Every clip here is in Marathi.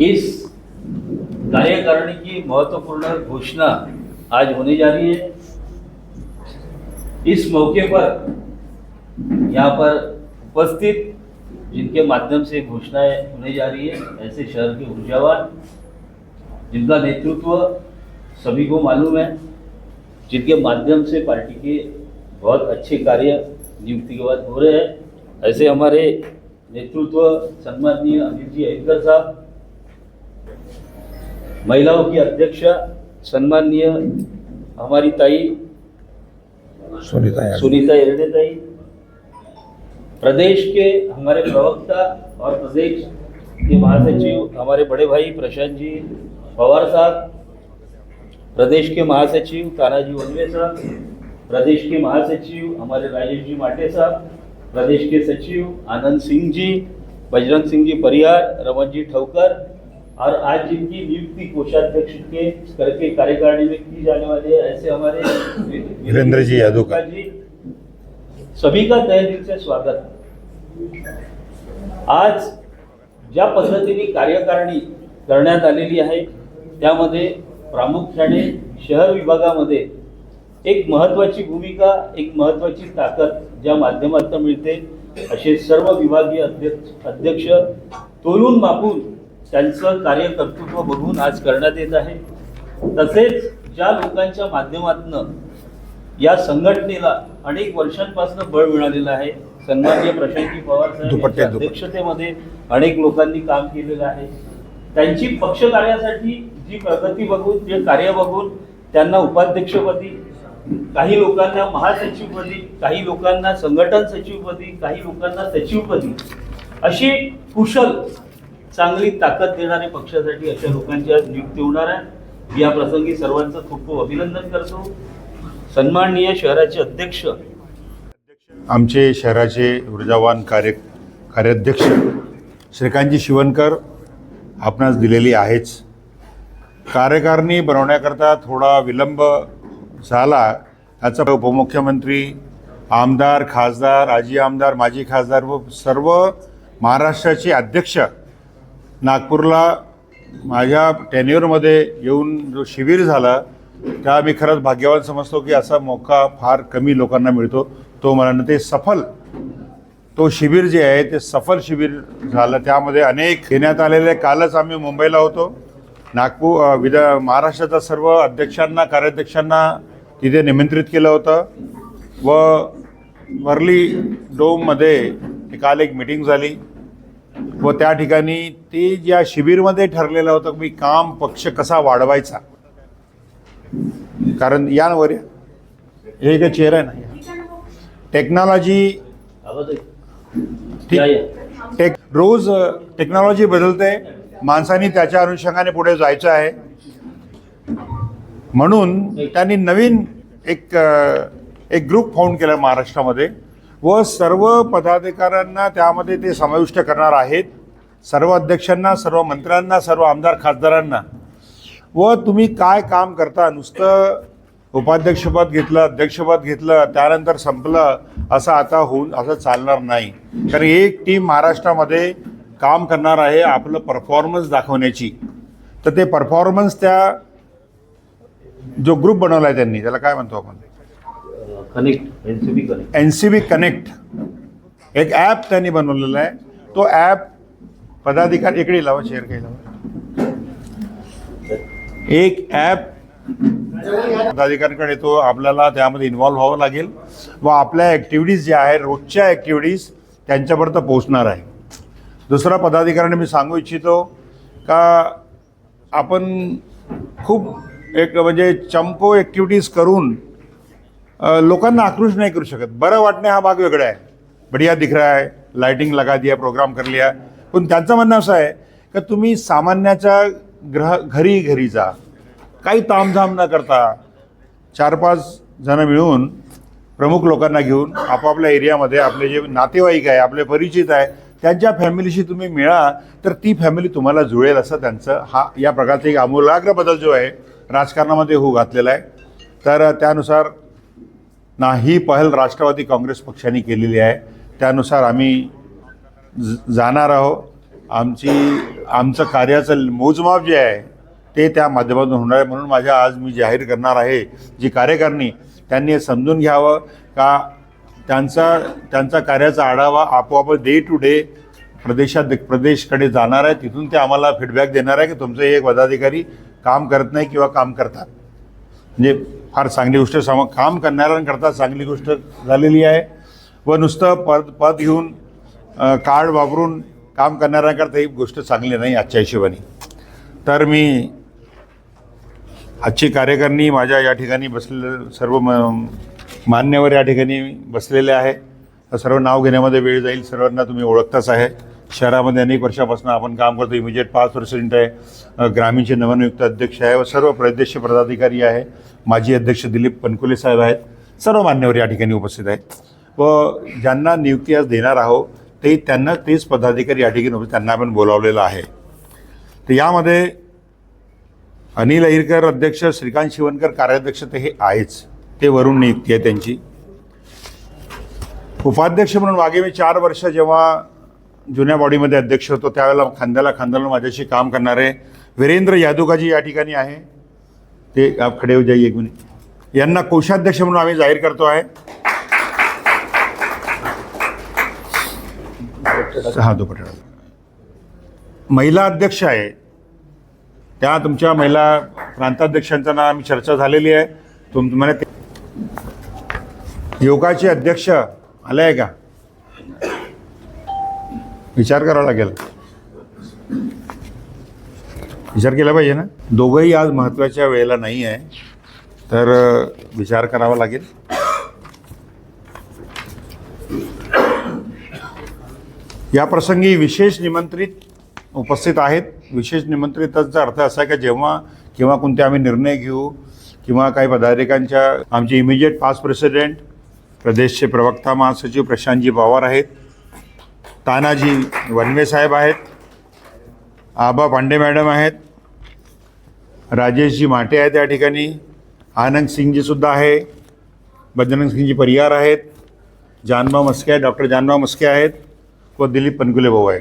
इस कार्यकारिणी की महत्वपूर्ण घोषणा आज होने जा रही है। इस मौके पर यहाँ पर उपस्थित जिनके माध्यम से घोषणाएँ होने जा रही है, ऐसे शहर के ऊर्जावान, जिनका नेतृत्व सभी को मालूम है, जिनके माध्यम से पार्टी के बहुत अच्छे कार्य नियुक्ति के बाद हो रहे हैं, ऐसे हमारे नेतृत्व सम्माननीय अनिल जी अहिरकर साहब महिलाओं की अध्यक्षा सम्माननीय हमारी ताई सुनीता सुनीता एरडे ताई प्रदेश के हमारे प्रवक्ता और प्रदेश के महासचिव हमारे बड़े भाई प्रशांत जी पवार साहब प्रदेश के महासचिव तानाजी वनवे साहब प्रदेश के महासचिव हमारे राजेश जी माटे साहब प्रदेश के सचिव आनंद सिंह जी बजरंग सिंह जी परिहार रमन जी ठवकर और आज जिनकी नियुक्ति कोषाध्यक्ष के करके कार्यकारिणी में की जाने वाली है ऐसे हमारे वीरेंद्र जी यादव का। जी सभी का तहे दिल से स्वागत आज ज्या पद्धतीने कार्यकारिणी करण्यात आलेली आहे त्यामध्ये प्रामुख्याने शहर विभागामध्ये एक महत्वाची भूमिका एक महत्वाची ताकद ज्या माध्यमातून मिळते असे सर्व विभागीय अध्यक्ष अध्यक्ष तोलून मापून त्यांचं कार्यकर्तृत्व बघून आज करण्यात येत आहे तसेच ज्या लोकांच्या माध्यमातून या संघटनेला अनेक वर्षांपासून बळ मिळालेलं आहे सन्माननीय प्रशांतजी पवार साहेब. अध्यक्षतेमध्ये अनेक लोकांनी काम केलेलं आहे त्यांची पक्ष कार्यासाठी जी प्रगती बघून जे कार्य बघून त्यांना उपाध्यक्षपदी काही लोकांना महासचिवपदी काही लोकांना संघटन सचिवपदी काही लोकांना सचिवपदी अशी कुशल चांगली ताकद देणारे पक्षासाठी अशा लोकांची आज नियुक्ती होणार आहे. या प्रसंगी सर्वांचं खूप खूप अभिनंदन करतो. सन्माननीय शहराचे अध्यक्ष. आमचे शहराचे ऊर्जावान कार्य कार्याध्यक्ष श्रीकांतजी शिवणकर आपणास दिलेली आहेच. कार्यकारिणी बनवण्याकरता थोडा विलंब झाला याचा उपमुख्यमंत्री आमदार खासदार आजी आमदार माजी खासदार व सर्व महाराष्ट्राचे अध्यक्ष नागपूरला माझ्या टेन्युअरमध्ये येऊन जो शिबिर झाला त्या मी खरंच भाग्यवान समजतो की असा मोका फार कमी लोकांना मिळतो. तो मला ते सफल. तो शिबिर जे आहे ते सफल शिबिर झालं. त्यामध्ये अनेक घेण्यात आलेले कालच आम्ही मुंबईला होतो. नागपूर विद महाराष्ट्राच्या सर्व अध्यक्षांना कार्याध्यक्षांना तिथे निमंत्रित केलं होतं. व वर्ली डोममध्ये काल एक मिटिंग झाली. व त्या ठिकाणी ते ज्या शिबिरमध्ये ठरलेलं होतं की काम पक्ष कसा वाढवायचा कारण यांवर. हे एक चेअर आहे ना टेक्नॉलॉजी. टेक रोज टेक्नॉलॉजी बदलते माणसांनी त्याच्या अनुषंगाने पुढे जायचं आहे म्हणून त्यांनी नवीन एक एक ग्रुप फाउंड केला महाराष्ट्रामध्ये व सर्व पदाधिकाऱ्यांना त्यामध्ये ते समाविष्ट करणार आहेत. सर्व अध्यक्षांना सर्व मंत्र्यांना सर्व आमदार खासदारांना. व तुम्ही काय काम करता? नुसतं उपाध्यक्षपद घेतलं अध्यक्षपद घेतलं त्यानंतर संपलं असं आता होऊन असं चालणार नाही. कारण एक टीम महाराष्ट्रामध्ये काम करणार आहे आपलं परफॉर्मन्स दाखवण्याची. तर ते परफॉर्मन्स त्या जो ग्रुप बनवला आहे त्यांनी त्याला काय म्हणतो आपण? Connect N C B connect N C B connect एक ॲप त्यांनी बनवलेला आहे. तो ॲप पदाधिकारी इकडे लावा शेअर केला एक ॲप पदाधिकाऱ्यांकडे तो आपल्याला त्यामध्ये इन्व्हॉल्व्ह व्हावं लागेल व आपल्या ॲक्टिव्हिटीज ज्या आहेत रोजच्या ॲक्टिव्हिटीज त्यांच्यापर्यंत पोहोचणार आहे. दुसरा पदाधिकाऱ्यांना मी सांगू इच्छितो का आपण खूप एक म्हणजे चंपो ॲक्टिव्हिटीज करून लोकांना आक्रोश नाही करू शकत. बरं वाटणे हा भाग वेगळा आहे. बढ़िया दिख रहा है लाइटिंग लगा दिया प्रोग्राम कर लिया. पण त्यांचं म्हणणं असं आहे का तुम्ही सामान्याच्या ग्रह घरी घरी जा. काही तामझाम न करता चार पाच जणं मिळून प्रमुख लोकांना घेऊन आपापल्या एरियामध्ये आपले जे नातेवाईक आहे आपले परिचित आहे त्यांच्या फॅमिलीशी तुम्ही मिळा तर ती फॅमिली तुम्हाला जुळेल असं त्यांचं हा या प्रकारचा एक आमूलाग्र बदल जो आहे राजकारणामध्ये होऊ घातलेला आहे. तर त्यानुसार ना ही पहल राष्ट्रवादी काँग्रेस पक्षाने केलेली आहे. त्यानुसार आम्ही ज- जाणार आहोत. आमची आमचं कार्याचं मोजमाप जे आहे ते त्या माध्यमातून होणार आहे. म्हणून माझ्या आज मी जाहीर करणार आहे जी कार्यकारणी त्यांनी समजून घ्यावं का त्यांचा त्यांचा कार्याचा आढावा आपोआप डे टू डे प्रदेशात प्रदेशकडे जाणार आहे. तिथून ते आम्हाला फीडबॅक देणार आहे की तुमचे एक पदाधिकारी काम करत नाही किंवा काम करतात. म्हणजे फार चांगली गोष्ट सम काम करणाऱ्यांकरता चांगली गोष्ट झालेली आहे. व नुसतं पद पद घेऊन कार्ड वापरून काम करणाऱ्यांकरता ही गोष्ट चांगली नाही आजच्या हिशोबाने. तर मी आजची कार्यकारिणी माझ्या या ठिकाणी बसलेले सर्व म मान्यवर या ठिकाणी बसलेले आहे. सर्व नाव घेण्यामध्ये वेळ जाईल. सर्वांना तुम्ही ओळखताच आहे. शहरामध्ये अनेक वर्षापासून आपण काम करतो. इमिजिएट पाच प्रेसिडेंट आहे. ग्रामीणचे नवनियुक्त अध्यक्ष आहे. व सर्व प्रदेश पदाधिकारी आहे. माजी अध्यक्ष दिलीप पनकुले साहेब आहेत. सर्व मान्यवर या ठिकाणी उपस्थित आहेत. व ज्यांना नियुक्ती आज देणार आहोत ते त्यांना तेच पदाधिकारी या ठिकाणी उपस्थित त्यांना आपण बोलावलेलं आहे. तर यामध्ये अनिल अहिरकर अध्यक्ष श्रीकांत शिवनकर कार्याध्यक्ष ते हे आहेच. ते वरून नियुक्ती आहे त्यांची. उपाध्यक्ष म्हणून मागे मी चार वर्ष जेव्हा जुन्या बॉडीमध्ये अध्यक्ष होतो त्यावेळेला खांद्याला खांद्याला माझ्याशी काम करणारे वीरेंद्र यादुकाजी या ठिकाणी आहे. ते आप खडे हो एक मिनिट यांना कोषाध्यक्ष म्हणून आम्ही जाहीर करतो आहे. हा तो पटेल महिला अध्यक्ष आहे. त्या तुमच्या महिला प्रांताध्यक्षांचा नाव आम्ही चर्चा झालेली आहे. तुम तुम्हाला योगाचे अध्यक्ष आले आहे का? विचार करावा लागेल. विचार केला पाहिजे ना? दोघंही आज महत्त्वाच्या वेळेला नाही आहे तर विचार करावा लागेल. या प्रसंगी विशेष निमंत्रित उपस्थित आहेत. विशेष निमंत्रिताचा अर्थ असा आहे की जेव्हा किंवा कोणते आम्ही निर्णय घेऊ किंवा काही पदाधिकांच्या आमचे इमिजिएट पास प्रेसिडेंट प्रदेशचे प्रवक्ता महासचिव प्रशांतजी पवार आहेत. तानाजी वनवे साहेब आहेत आबा पांडे मॅडम आहेत राजेशजी माटे आहेत या ठिकाणी आनंद सिंगजीसुद्धा आहे बजरंग सिंगजी परिहार आहेत जानबा मस्के आहेत डॉक्टर जानबा मस्के आहेत व दिलीप पनकुले भाऊ आहे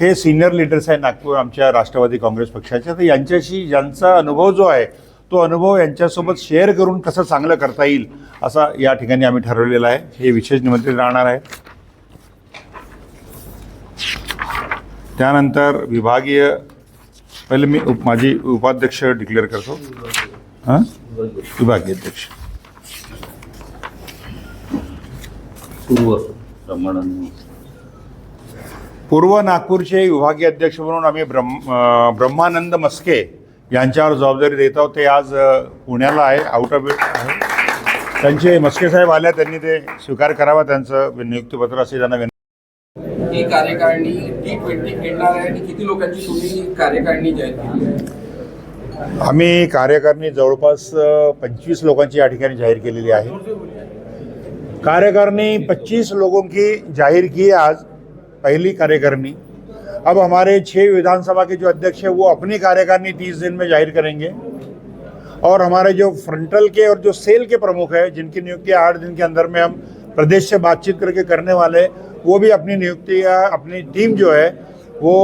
हे सिनियर लीडर्स आहे नागपूर आमच्या राष्ट्रवादी काँग्रेस पक्षाच्या तर यांच्याशी ज्यांचा अनुभव जो आहे तो अनुभव यांच्यासोबत शेअर करून कसं चांगलं करता येईल असा या ठिकाणी आम्ही ठरवलेलं आहे. हे विशेष निमंत्रित राहणार आहे. त्यानंतर विभागीय पहिले मी उप माझी उपाध्यक्ष डिक्लेअर करतो. हां? विभागीय अध्यक्ष. पूर्व पूर्व नागपूरचे विभागीय अध्यक्ष म्हणून आम्ही ब्रह्म ब्रह्मानंद मस्के यांच्यावर जबाबदारी देत आहोत. ते आज पुण्याला आहे आउट ऑफ आहे. त्यांचे मस्के साहेब आल्या त्यांनी ते स्वीकार करावा त्यांचं नियुक्तीपत्र असे त्यांना ही कार्यकारिणी टी ट्वेंटी खेळणार आहे आणि किती लोकांची तुम्ही कार्यकारिणी जाहीर केली आम्ही कार्यकारिणी जवळपास पंचवीस लोगों या ठिकाणी ज़ाहिर केलेली आहे. कार्यकारिणी 25 लोगों की ज़ाहिर की आज पहली कार्यकारिणी. अब हमारे छः विधानसभा के जो अध्यक्ष हैं, वो अपनी कार्यकारिणी तीस दिन में ज़ाहिर करेंगे। और हमारे जो फ्रंटल के और जो सेल के प्रमुख हैं, जिनकी नियुक्ति आठ दिन के अंदर में हम प्रदेश से बातचीत करके करने वाले वो भी अपनी नियुक्ति या अपनी टीम जो है वो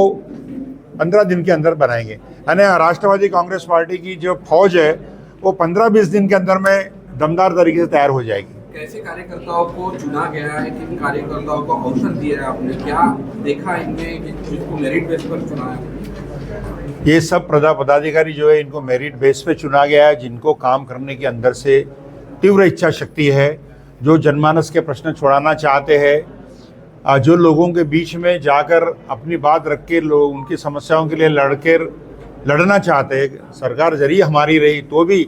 पंद्रह दिन के अंदर बनाएँगे। यानी राष्ट्रवादी कांग्रेस पार्टी की जो फौज है वो पंद्रह बीस दिन के अंदर में दमदार तरीके से तैयार हो जाएगी। कैसे कार्यकर्ताओं को चुना गया है? किन कार्यकर्ताओं को अवसर दिया है आपने? क्या देखा इनमें कि जिसको मेरिट बेस पर चुना है? ये सब प्रधा पदाधिकारी जो है इनको मेरिट बेस पे चुना गया है जिनको काम करने के अंदर से तीव्र इच्छा शक्ति है जो जनमानस के प्रश्न छुड़ाना चाहते हैं जो लोगों के बीच में जाकर अपनी बात रख के लोग उनकी समस्याओं के लिए लड़के लड़ना चाहते हैं। सरकार ज़रिए हमारी रही तो भी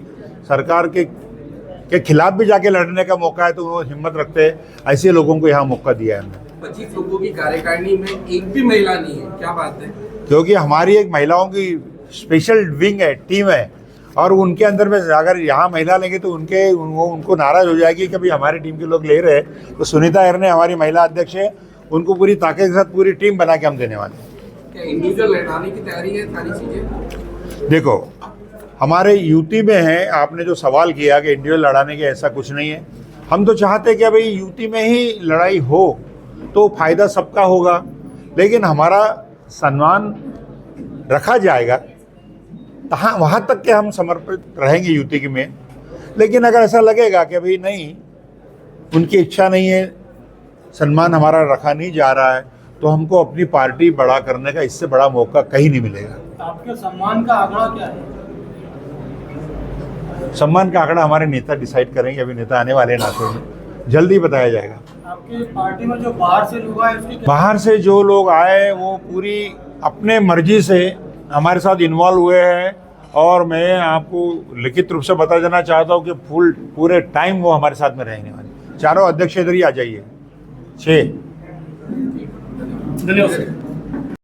सरकार के के खिलाफ भी जाके लड़ने का मौका है तो वो हिम्मत रखते हैं। ऐसे लोगों को यहाँ मौका दिया है हमने। पच्चीस लोगों की कार्यकारिणी में एक भी महिला नहीं है क्या बात है? क्योंकि हमारी एक महिलाओं की स्पेशल विंग है टीम है और उनके अंदर में अगर यहाँ महिला लेंगे तो उनके वो उनको नाराज़ हो जाएगी कि भाई हमारी टीम के लोग ले रहे हैं। तो सुनीता एर ने हमारी महिला अध्यक्ष है उनको पूरी ताकत के साथ पूरी टीम बना के हम देने वाले हैं। क्या इंडिविजुअल लड़ाने की तैयारी है सारी चीज़ें? देखो हमारे यूटी में है आपने जो सवाल किया कि इंडिविजुअल लड़ाने के ऐसा कुछ नहीं है हम तो चाहते हैं कि भाई यूटी में ही लड़ाई हो तो फ़ायदा सबका होगा लेकिन हमारा सम्मान रखा जाएगा तहाँ वहाँ तक के हम समर्पित रहेंगे युति की में लेकिन अगर ऐसा लगेगा कि भाई नहीं उनकी इच्छा नहीं है सम्मान हमारा रखा नहीं जा रहा है तो हमको अपनी पार्टी बड़ा करने का इससे बड़ा मौका कहीं नहीं मिलेगा। आपके सम्मान का आंकड़ा क्या है? सम्मान का आंकड़ा हमारे नेता डिसाइड करेंगे अभी नेता आने वाले हैं नागपुर में। जल्दी बताया जाएगा। आपकी पार्टी में जो बाहर से लोग आए उसकी बाहर से जो लोग आए वो पूरी अपने मर्ज़ी से हमारे साथ इन्वॉल्व हुए हैं और मैं आपको लिखित रूप से बता देना चाहता हूँ कि फुल पूरे टाइम वो हमारे साथ में रहेंगे। वाले चारों अध्यक्ष इधर ही आ जाइए। 七，四六十。